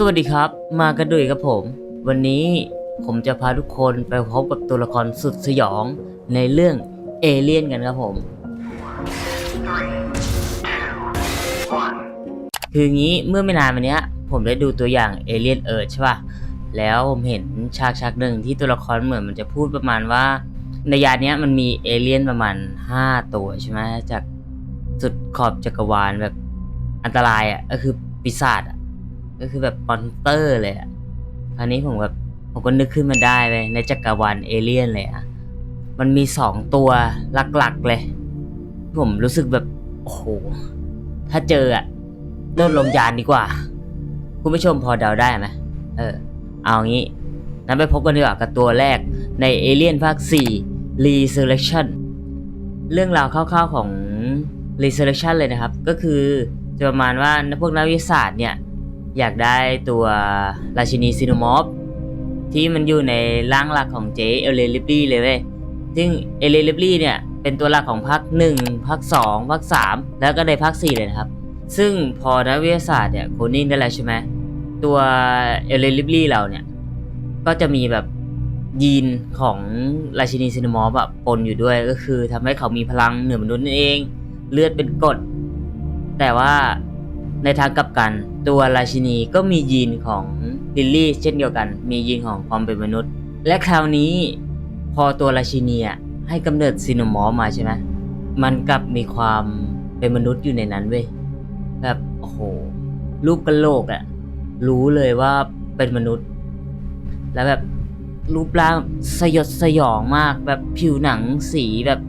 สวัสดีครับ มากันด้วยครับผม วันนี้ผมจะพาทุกคนไปพบกับตัวละครสุดสยองในเรื่องเอเลี่ยนกันครับผม คืองี้เมื่อไม่นานมานี้ผมได้ดูตัวอย่างเอเลี่ยนเอิร์ใช่ป่ะ แล้วผมเห็นฉากฉากหนึ่งที่ตัวละครเหมือนมันจะพูดประมาณว่า ในยานนี้มันมีเอเลี่ยนประมาณ 5 ตัวใช่ไหมจากสุดขอบจักรวาลแบบอันตรายอะก็คือปีศาจอะ ก็คือแบบมอนเตอร์เลยอะคราวนี้ผมแบบผมก็นึกขึ้นมาได้เลยในจักรวาลเอเลี่ยนเลยอะมันมีสองตัวหลักๆเลย ผมรู้สึกแบบโอ้โหถ้าเจออะเริ่มลมยานดีกว่า คุณผู้ชมพอเดาได้ไหมเออ เอางี้นั้นไปพบกันดีกว่ากับตัวแรกในเอเลี่ยนภาค 4 Resurrection เรื่องราวคร่าวๆของ Resurrection เลยนะครับ ก็คือจะประมาณว่าพวกนักวิทยาศาสตร์เนี่ย อยากได้ตัวราชินีซินโนมอฟที่มันอยู่ในร่างหลักของเจเอเลลิปลี่เลยเว้ย ซึ่งเอเลลิปลี่เนี่ย เป็นตัวหลักของภาค1ภาค2ภาค3แล้วก็ในภาค4เลยนะครับ ซึ่งพอนักวิทยาศาสตร์เนี่ยโคนิ่งได้แล้วใช่ไหมตัวเอเลลิปลี่เราเนี่ย ก็จะมีแบบยีนของราชินีซินโนมอฟอะปนอยู่ด้วยก็คือทำให้เขามีพลังเหนือมนุษย์นั่นเอง เลือดเป็นกรดแต่ว่า ในทางกลับกัน ตัวราชินีก็มียีนของลิลลี่เช่นเดียวกัน มียีนของความเป็นมนุษย์ และคราวนี้พอตัวราชินีอะให้กำเนิดซินโนมอฟมาใช่ไหมมันกลับมีความเป็นมนุษย์อยู่ในนั้นเว้ยแบบโอ้โหรูปกระโลกอะรู้เลยว่าเป็นมนุษย์ แล้วแบบรูปร่างสยดสยองมากแบบผิวหนังสีแบบ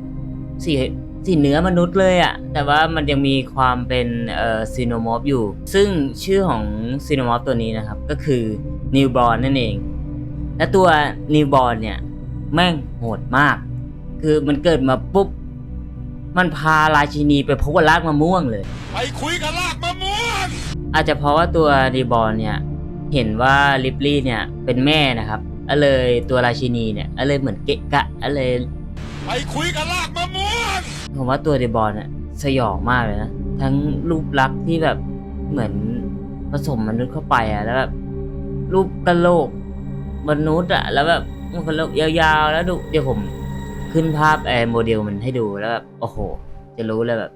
สี สีเนื้อมนุษย์เลยอะแต่ว่ามันยังมีความเป็นเอ่อซีโนมอฟอยู่ ซึ่งชื่อของซีโนมอฟตัวนี้นะครับ ก็คือนิวบอ n นั่นเอง และตัวนิวบอ n เนี่ย แม่งโหดมาก คือมันเกิดมาปุ๊บ มันพาราชินีไปพบกับรากมะม่วงเลย ไปคุยกับลากมะม่วง อาจจะเพราะว่าตัวดีบอลเนี่ย เห็นว่าลิปลี่เนี่ยเป็นแม่นะครับก็เลยตัวราชินีเนี่ยก็เลยเหมือนเกะกะก็เลย ไปคุยกับลากมะม่วง ผมว่าตัวดีบอลเนี่ยสยองมากเลยนะ ทั้งรูปลักษณ์ที่แบบเหมือนผสมมนุษย์เข้าไปอะแล้วแบบรูปกระโหลกมนุษย์อะแล้วแบบกระโหลกยาวๆ แล้วดูเดี๋ยวผมขึ้นภาพแอร์โมเดลมันให้ดูแล้วแบบโอ้โห จะรู้เลยแบบ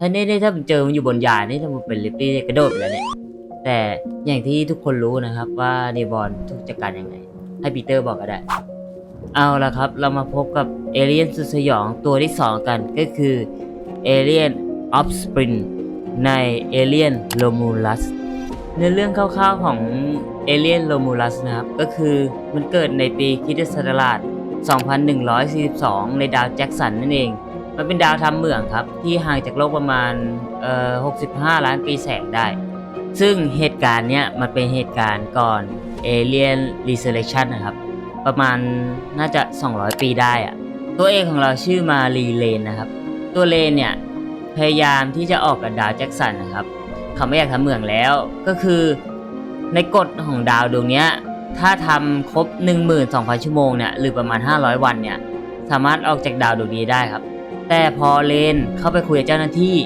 ถ้านี่นี่ถ้าผมเจอมันอยู่บนยานนี่ถ้ามันเป็นลิปปี้กระโดดไปแล้วเนี่ยแต่อย่างที่ทุกคนรู้นะครับว่าดีบอลถูกจัดการยังไง ให้ปีเตอร์บอกก็ได้ เอาละครับ เรามาพบกับเอเลียนสุดสยองตัวที่ 2 กันก็คือเอเลียนออฟสปริงในเอเลียนโ m มูลัสในเรื่องคร่าวๆของเอเลียนโ m มูลัสนะครับ ก็คือมันเกิดในปีคริสตศักราช2142 ในดาวแจ็คสันนั่นเอง มันเป็นดาวทำเหมืองครับ ที่ห่างจากโลกประมาณเอ่อ65 ล้านปีแสงได้ ซึ่งเหตุการณ์เนี้ยมันเป็นเหตุการณ์ก่อน Alien Resurrection นะครับ ประมาณน่าจะ 200 ปีได้อะตัวเอกของเราชื่อมารีเลนนะครับ ตัวเลนเนี่ยพยายามที่จะออกกับดาวแจ็คสันนะครับ เขาไม่อยากทำเหมืองแล้ว ก็คือในกฎของดาวดวงนี้ถ้าทำครบ 12,000 ชั่วโมงเนี่ยหรือประมาณ 500 วันเนี่ยสามารถออกจากดาวดวงนี้ได้ครับ แต่พอเลนเข้าไปคุยกับเจ้าหน้าที่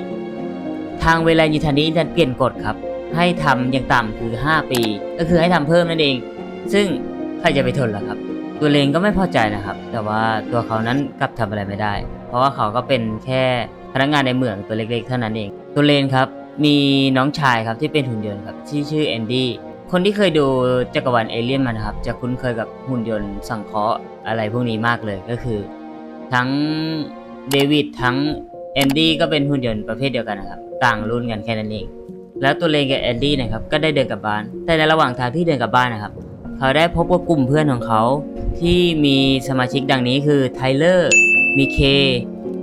ทางเวลายูทานี้ดันเปลี่ยนกฎครับ ให้ทำอย่างต่ำคือ 5 ปี ก็คือให้ทำเพิ่มนั่นเอง ซึ่ง ใครจะไปทนล่ะครับ ตัวเลนก็ไม่พอใจนะครับ แต่ว่าตัวเขานั้นกลับทำอะไรไม่ได้ เพราะว่าเขาก็เป็นแค่พนักงานในเหมืองตัวเล็กๆเท่านั้นเอง ตัวเลนครับมีน้องชายครับที่เป็นหุ่นยนต์ครับที่ชื่อแอนดี้คนที่เคยดูจักรวาลเอเลี่ยนมานะครับ จะคุ้นเคยกับหุ่นยนต์สังเคราะห์อะไรพวกนี้มากเลยก็คือ ทั้งเดวิดทั้งแอนดี้ก็เป็นหุ่นยนต์ประเภทเดียวกันนะครับ ต่างรุ่นกันแค่นั้นเอง แล้วตัวเลนกับแอนดี้นะครับก็ได้เดินกลับบ้าน แต่ในระหว่างทางที่เดินกลับบ้านนะครับ เขาได้พบกับกลุ่มเพื่อนของเขา ที่มีสมาชิกดังนี้คือไทเลอร์ มีเค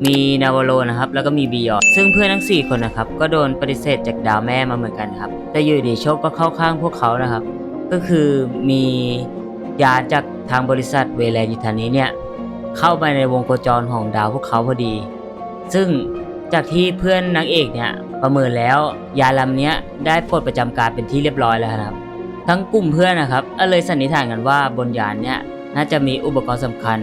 มีนาวโลนะครับ แล้วก็มีบียอดซึ่งเพื่อนทั้ง 4 คนนะครับ ก็โดนปฏิเสธจากดาวแม่มาเหมือนกันครับ แต่อยู่ดีโชคก็เข้าข้างพวกเขานะครับ ก็คือมียาจากทางบริษัทเวแลนยูทานี้เนี่ยเข้าไปในวงโคจรของดาวพวกเขาพอดี ซึ่งจากที่เพื่อนนางเอกเนี่ยประเมินแล้วยาลำเนี้ยได้ปลดประจำการเป็นที่เรียบร้อยแล้วครับ ทั้งกลุ่มเพื่อนนะครับก็เลยสันนิษฐานกันว่าบนยานเนี่ยน่าจะมีอุปกรณ์สำคัญ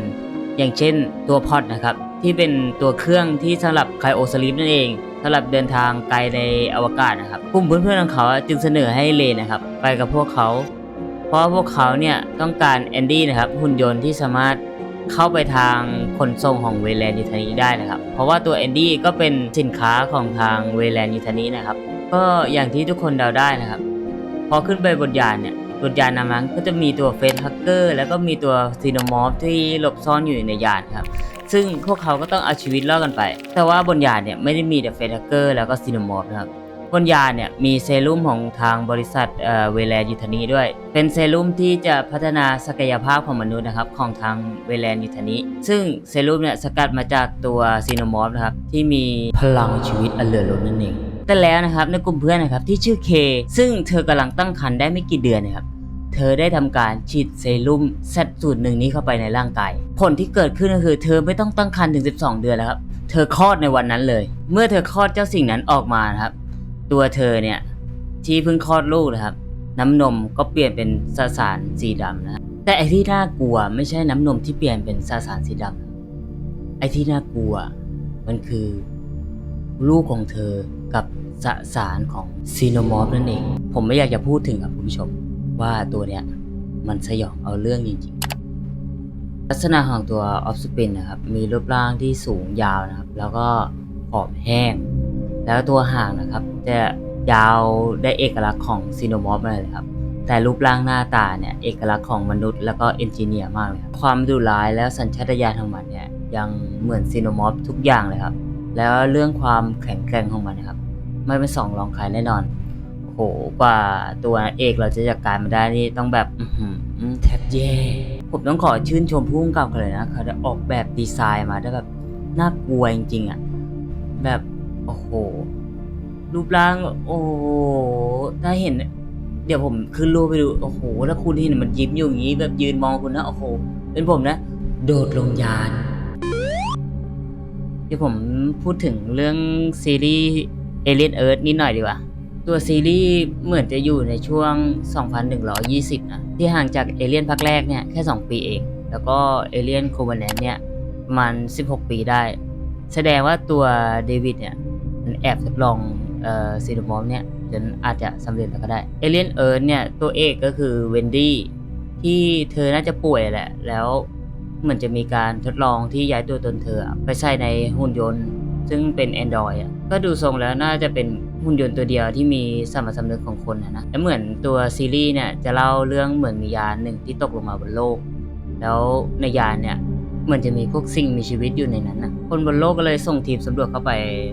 อย่างเช่นตัวพอดนะครับที่เป็นตัวเครื่องที่สำหรับไคโอสลิปนั่นเองสำหรับเดินทางไกลในอวกาศนะครับกลุ่มเพื่อนๆของเขาจึงเสนอให้เลนนะครับ ไปกับพวกเขา เพราะพวกเขาเนี่ยต้องการแอนดี้นะครับหุ่นยนต์ที่สามารถเข้าไปทางขนส่งของเวแลนยูทานีได้นะครับ เพราะว่าตัวแอนดี้ก็เป็นสินค้าของทางเวแลนยูทานีนะครับ ก็อย่างที่ทุกคนเดาได้นะครับ พอขึ้นไปบนยานเนี่ยบนยานนั้นก็จะมีตัวเฟสฮักเกอร์แล้วก็มีตัวซีโนมอฟที่หลบซ่อนอยู่ในยานครับ ซึ่งพวกเขาก็ต้องเอาชีวิตรอดกันไป แต่ว่าบนยานเนี่ยไม่ได้มีแต่เฟสฮักเกอร์แล้วก็ซีโนมอฟนะครับบนยานเนี่ยมีเซรุ่มของทางบริษัทเอ่อเวแลนยูทานีด้วย เป็นเซรุ่มที่จะพัฒนาศักยภาพของมนุษย์นะครับของทางเวแลนยูทานีซึ่งเซรุ่มเนี่ยสกัดมาจากตัวซีโนมอฟนะครับที่มีพลังชีวิตอันเหลือล้นนั่นเอง แต่แล้วนะครับในกลุ่มเพื่อนนะครับที่ชื่อเค ซึ่งเธอกำลังตั้งครรภ์ได้ไม่กี่เดือนนะครับเธอได้ทำการฉีดเซรุ่มแซดสูตรหนึ่งนี้เข้าไปในร่างกาย ผลที่เกิดขึ้นก็คือ เธอไม่ต้องตั้งครรภ์ถึง 12 เดือนแล้วครับ เธอคลอดในวันนั้นเลย เมื่อเธอคลอดเจ้าสิ่งนั้นออกมานะครับ ตัวเธอเนี่ยที่เพิ่งคลอดลูกนะครับ น้ำนมก็เปลี่ยนเป็นสสารสีดำนะแต่ไอที่น่ากลัวไม่ใช่น้ำนมที่เปลี่ยนเป็นสสารสีดำไอที่น่ากลัวมันคือ ลูกของเธอกับ สสารของซีโนมอฟนั่นเอง ผมไม่อยากจะพูดถึงครับคุณผู้ชม ว่าตัวเนี้ยมันสยองเอาเรื่องจริงๆ ลักษณะของตัวออฟสปินนะครับ มีรูปร่างที่สูงยาวนะครับ แล้วก็ผอมแห้ง แล้วตัวหางนะครับ จะยาวได้เอกลักษณ์ของซีโนมอฟเลยครับ แต่รูปร่างหน้าตาเนี่ยเอกลักษณ์ของมนุษย์แล้วก็เอนจิเนียร์มากเลยครับ ความดุร้ายแล้วสัญชาตญาณของมันเนี่ยยังเหมือนซีโนมอฟทุกอย่างเลยครับ แล้วเรื่องความแข็งแกร่งของมันนะครับ ไม่เป็นสองรองใครแน่นอนโอ้โหกว่าตัวเอกเราจะจัดการมาได้นี่ต้องแบบแทบแย่ผมต้องขอชื่นชมผู้กำกับกันเลยนะเขาได้ออกแบบดีไซน์มาได้แบบน่ากลัวจริงๆอะ แบบโอ้โห รูปร่าง โอ้โหถ้าเห็น เดี๋ยวผมขึ้นรูปไปดู โอ้โห ถ้าคุณเห็นมันยิ้มอยู่อย่างนี้ แบบยืนมองคุณนะ โอ้โห เป็นผมนะ โดดลงยานเดี๋ยวผมพูดถึงเรื่องซีรีส์ Alien Earth นิดหน่อยดีกว่า ตัวซีรีส์เหมือนจะอยู่ในช่วง 2120 นะ ที่ห่างจากเอเลียนภาคแรกเนี่ยแค่ 2 ปีเอง แล้วก็เอเลียนโค v น n นนเนี่ยประมาณ 16 ปีได้ แสดงว่าตัวเดวิดเนี่ยมันแอบทดลองเอ่อซีโดมอมเนี่ยจนอาจจะสำเร็จแล้วก็ได้เอเลียนเอิร์ธเนี่ยตัวเอกก็คือเวนดี้ที่เธอน่าจะป่วยแหละ แล้วเหมือนจะมีการทดลองที่ย้ายตัวตนเธอไปใส่ในหุ่นยนต์ ซึ่งเป็น Android อะ ก็ดูทรงแล้วน่าจะเป็นหุ่นยนต์ตัวเดียวที่มีสมรสำนึกของคนนะนะและเหมือนตัวซีรีส์เนี่ยจะเล่าเรื่องเหมือนมียานหนึ่งที่ตกลงมาบนโลก แล้วในยานเนี่ยเหมือนจะมีพวกสิ่งมีชีวิตอยู่ในนั้นนะคนบนโลกก็เลยส่งทีมสำรวจเข้าไป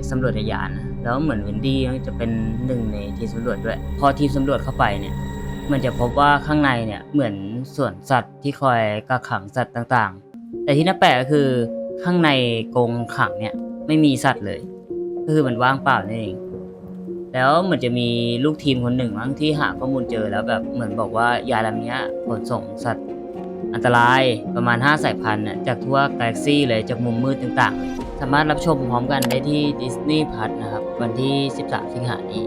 สำรวจในยานนะแล้วเหมือนเวนดี้จะเป็นหนึ่งในทีมสำรวจด้วย พอทีมสำรวจเข้าไปเนี่ยมันจะพบว่าข้างในเนี่ยเหมือนสวนสัตว์ที่คอยกักขังสัตว์ต่างๆ แต่ที่น่าแปลกก็คือข้างในกรงขังเนี่ยไม่มีสัตว์เลย ก็คือมันว่างเปล่านั่นเอง แล้วเหมือนจะมีลูกทีมคนหนึ่งมั้งที่หาข้อมูลเจอแล้วแบบเหมือนบอกว่ายาลำเนี้ยขนส่งสัตว์ อันตรายประมาณ 5 สายพันธุ์น่ะจากทั่วกาแล็กซี่เลยจากมุมมืดต่างๆ สามารถรับชมพร้อมกันได้ที่ Disney Plus นะครับ วันที่ 13 สิงหาคมนี้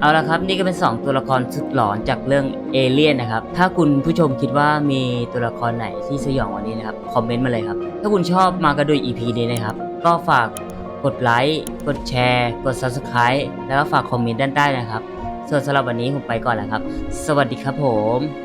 เอาละครับนี่ก็เป็น 2 ตัวละครสุดหลอนจากเรื่องเอเลี่ยนนะครับ ถ้าคุณผู้ชมคิดว่ามีตัวละครไหนที่สยองกวันนี้นะครับ คอมเมนต์มาเลยครับ ถ้าคุณชอบมากระดุย EP นี้นะครับ ก็ฝาก กดไลค์กดแชร์ กด Subscribe แล้วก็ฝากคอมเมนต์ด้านใต้นะครับ ส่วนสำหรับวันนี้ผมไปก่อนแล้วครับ สวัสดีครับผม